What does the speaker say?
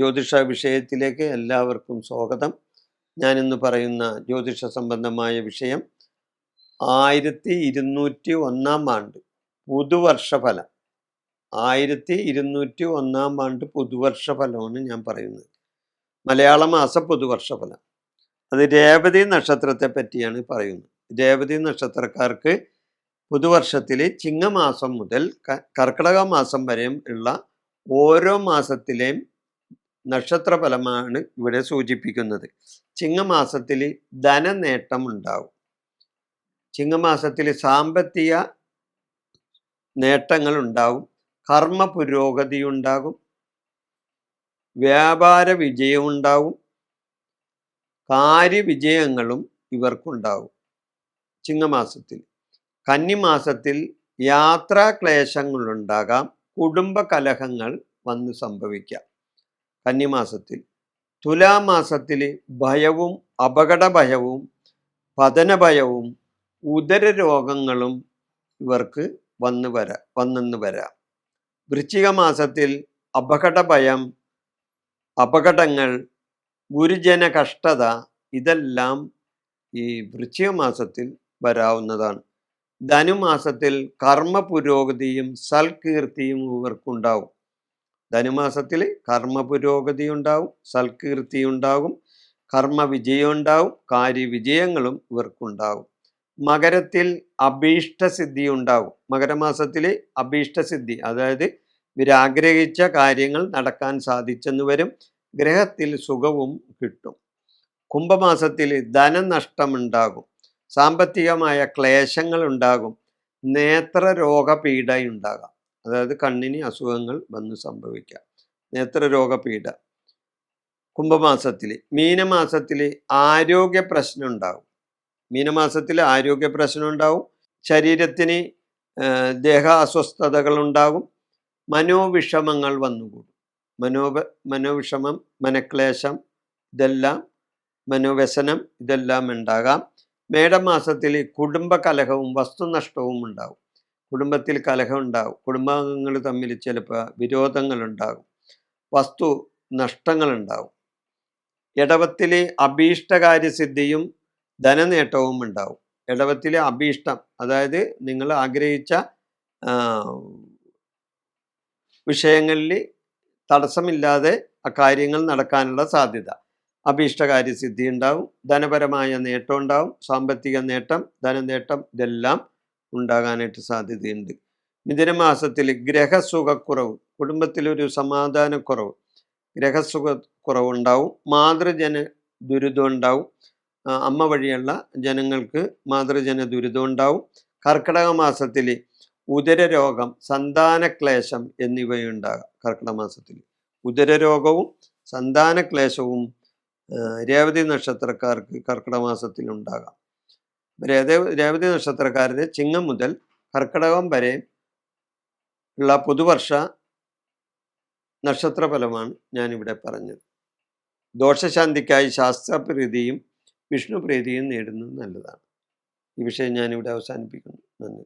ജ്യോതിഷ വിഷയത്തിലേക്ക് എല്ലാവർക്കും സ്വാഗതം. ഞാനിന്ന് പറയുന്ന ജ്യോതിഷ സംബന്ധമായ വിഷയം ആയിരത്തി ഇരുന്നൂറ്റി ഒന്നാം ആണ്ട് പുതുവർഷ ഫലം ആയിരത്തി ഇരുന്നൂറ്റി ഒന്നാം ആണ്ട് പുതുവർഷ ഫലമാണ് ഞാൻ പറയുന്നത്. മലയാള മാസ പുതുവർഷ ഫലം അത് രേവതി നക്ഷത്രത്തെ പറ്റിയാണ് പറയുന്നത്. രേവതി നക്ഷത്രക്കാർക്ക് പുതുവർഷത്തിൽ ചിങ്ങമാസം മുതൽ കർക്കിടക മാസം വരെയും ഉള്ള ഓരോ മാസത്തിലെയും നക്ഷത്ര ഫലമാണ് ഇവിടെ സൂചിപ്പിക്കുന്നത്. ചിങ്ങമാസത്തിൽ ധനനേട്ടം ഉണ്ടാവും ചിങ്ങമാസത്തിൽ സാമ്പത്തിക നേട്ടങ്ങൾ ഉണ്ടാവും കർമ്മ പുരോഗതി ഉണ്ടാകും വ്യാപാര വിജയം ഉണ്ടാവും കാര്യവിജയങ്ങളും ഇവർക്കുണ്ടാവും ചിങ്ങമാസത്തിൽ കന്നിമാസത്തിൽ യാത്രാക്ലേശങ്ങളുണ്ടാകാം. കുടുംബ കലഹങ്ങൾ വന്ന് സംഭവിക്കാം. കന്നിമാസത്തിൽ. തുലാമാസത്തിൽ ഭയവും അപകടഭയവും പതനഭയവും ഉദരരോഗങ്ങളും ഇവർക്ക് വന്നു വരാ വന്നെന്ന് വരാം. വൃശ്ചിക മാസത്തിൽ അപകടഭയം അപകടങ്ങൾ ഗുരുജന കഷ്ടത ഇതെല്ലാം ഈ വൃശ്ചിക മാസത്തിൽ വരാവുന്നതാണ്. ധനുമാസത്തിൽ കർമ്മ പുരോഗതിയും സൽകീർത്തിയും ഇവർക്കുണ്ടാവും. ധനുമാസത്തിൽ കർമ്മ പുരോഗതി ഉണ്ടാവും സൽകീർത്തി ഉണ്ടാകും കർമ്മ വിജയം ഉണ്ടാവും കാര്യവിജയങ്ങളും ഇവർക്കുണ്ടാവും മകരത്തിൽ അഭീഷ്ടസിദ്ധി ഉണ്ടാവും മകരമാസത്തിൽ അഭീഷ്ടസിദ്ധി അതായത് ഇവരാഗ്രഹിച്ച കാര്യങ്ങൾ നടക്കാൻ സാധിച്ചെന്ന് വരും. ഗ്രഹത്തിൽ സുഖവും കിട്ടും. കുംഭമാസത്തിൽ ധനനഷ്ടമുണ്ടാകും. സാമ്പത്തികമായ ക്ലേശങ്ങൾ ഉണ്ടാകും നേത്ര രോഗപീഡ ഉണ്ടാകാം അതായത് കണ്ണിന് അസുഖങ്ങൾ വന്ന് സംഭവിക്കാം. നേത്രരോഗപീഡ കുംഭമാസത്തിൽ മീനമാസത്തിൽ ആരോഗ്യ പ്രശ്നം ഉണ്ടാവും മീനമാസത്തിൽ ആരോഗ്യ പ്രശ്നം ഉണ്ടാവും ശരീരത്തിന് ദേഹ അസ്വസ്ഥതകൾ ഉണ്ടാകും. മനോവിഷമങ്ങൾ വന്നുകൂടും. മനോ മനോവിഷമം മനക്ലേശം ഇതെല്ലാം മനോവ്യസനം ഇതെല്ലാം ഉണ്ടാകാം. മേടമാസത്തിൽ കുടുംബ കലഹവും വസ്തുനഷ്ടവും ഉണ്ടാവും. കുടുംബത്തിൽ കലഹം ഉണ്ടാകും കുടുംബാംഗങ്ങൾ തമ്മിൽ ചിലപ്പോൾ വിരോധങ്ങൾ ഉണ്ടാകും. വസ്തു നഷ്ടങ്ങൾ ഉണ്ടാവും. ഇടവത്തിൽ അഭീഷ്ടകാര്യസിദ്ധിയും ധനനേട്ടവും ഉണ്ടാവും. ഇടവത്തിലെ അഭീഷ്ടം അതായത് നിങ്ങൾ ആഗ്രഹിച്ച വിഷയങ്ങളിൽ തടസ്സമില്ലാതെ കാര്യങ്ങൾ നടക്കാനുള്ള സാധ്യത. അഭീഷ്ടകാര്യസിദ്ധി ഉണ്ടാവും. ധനപരമായ നേട്ടം ഉണ്ടാവും. സാമ്പത്തിക നേട്ടം ധനനേട്ടം ഇതെല്ലാം ഉണ്ടാകാനായിട്ട് സാധ്യതയുണ്ട്. മിഥുനമാസത്തിൽ ഗ്രഹസുഖക്കുറവ് കുടുംബത്തിലൊരു സമാധാനക്കുറവ് ഗ്രഹസുഖ കുറവുണ്ടാവും മാതൃജന ദുരിതം ഉണ്ടാവും അമ്മ വഴിയുള്ള ജനങ്ങൾക്ക് മാതൃജന ദുരിതം ഉണ്ടാവും കർക്കിടക മാസത്തിൽ ഉദരരോഗം സന്താനക്ലേശം എന്നിവയുണ്ടാകാം. കർക്കിടക മാസത്തിൽ ഉദരരോഗവും സന്താനക്ലേശവും രേവതി നക്ഷത്രക്കാർക്ക് കർക്കിടക മാസത്തിൽ ഉണ്ടാകാം. രേവതി നക്ഷത്രക്കാരുടെ ചിങ്ങം മുതൽ കർക്കിടകം വരെ ഉള്ള പുതുവർഷ നക്ഷത്രഫലമാണ് ഞാനിവിടെ പറഞ്ഞത്. ദോഷശാന്തിക്കായി ശാസ്ത്രപ്രീതിയും വിഷ്ണുപ്രീതിയും നേടുന്നത് നല്ലതാണ്. ഈ വിഷയം ഞാനിവിടെ അവസാനിപ്പിക്കുന്നു. നന്ദി.